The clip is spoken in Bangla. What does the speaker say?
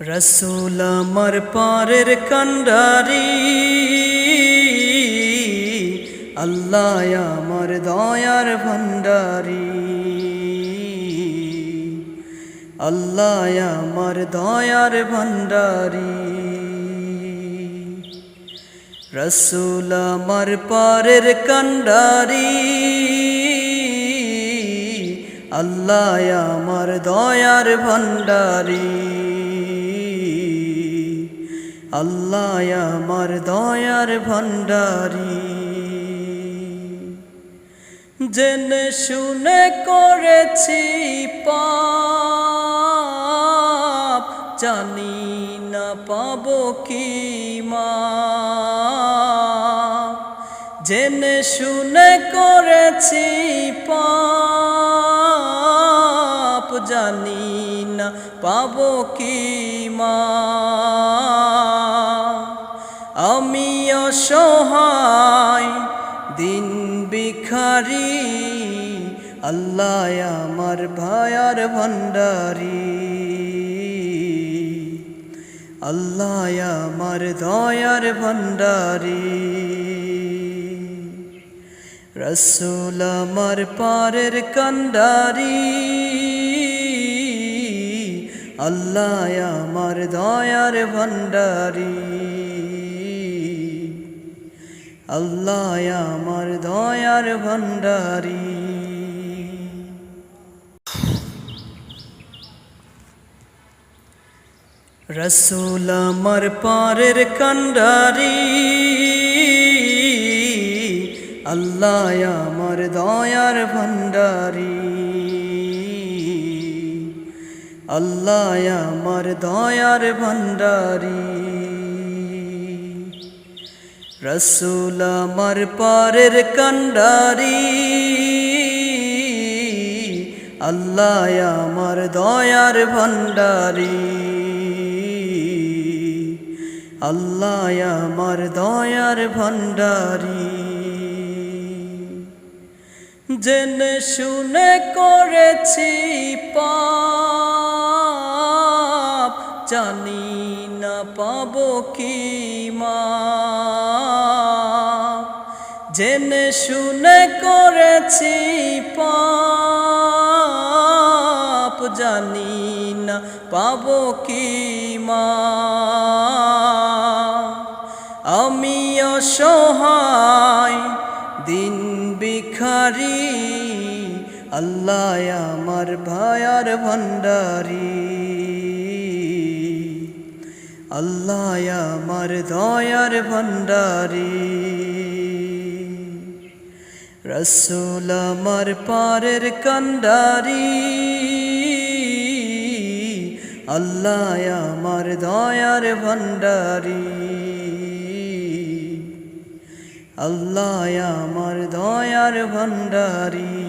রসুল আমার পারের কন্ডারি আল্লাহ আমার দয়ার ভণ্ডারি। আল্লাহ আমার দয়ার ভণ্ডারি। রসুল আমার পারের কন্ডারি আল্লাহ আমার দয়ার ভণ্ডারি। আল্লাহ আমার দয়ার ভণ্ডারি। জেনে শুনে করেছি পাপ, জানি না পাবো কি মা জেনে শুনে করেছি পাপ, জানি না পাবো কি মা অসহায়, দিন বিখারি আল্লাহ আমার ভায়ার ভণ্ডারি আল্লাহ আমার দয়ার ভণ্ডারি রসুল আমার পারের কন্ডারি আল্লাহ আমার দয়ার ভণ্ডারি আল্লাহ আমার দয়ার ভণ্ডারি। রসুল আমার পারের কন্ডারি আল্লাহ আমার দয়ার ভণ্ডারি। আল্লাহ আমার দয়ার ভণ্ডারি। রসুল আমার পারের কন্ডারি। আল্লাহ আমার দয়ার ভণ্ডারি আল্লাহ আমার দয়ার ভণ্ডারি জেনে শুনে করেছি পাপ। জানি না পাবো কি মা জেনে শুনে করেছি পাপ, জানি না পাবো কি মা। আমি অসহায়, দিন বিখারি আল্লাহ আমার ভায়ার ভণ্ডারি। আল্লাহ আমার দয়ার ভণ্ডারি। রসুল আমার পারের কন্ডারি। আল্লাহ আমার দয়ার ভণ্ডারি। আল্লাহ আমার দয়ার ভণ্ডারি।